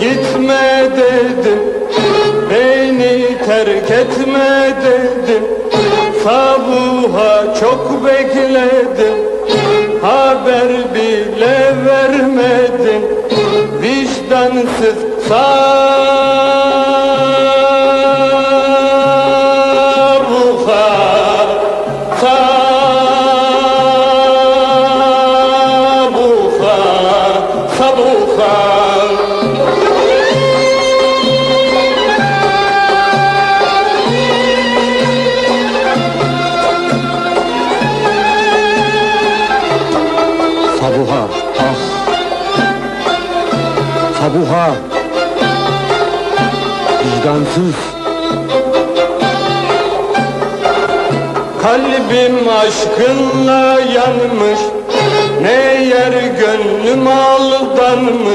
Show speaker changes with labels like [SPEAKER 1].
[SPEAKER 1] gitme dedim Beni terk etme dedim Sabuha çok bekledim Haber bile vermedin Vicdansız Sabuha Sabuha Sabuha
[SPEAKER 2] Sabuha! Vicdansız!
[SPEAKER 1] Kalbim aşkınla yanmış Ne yer gönlüm aldanmış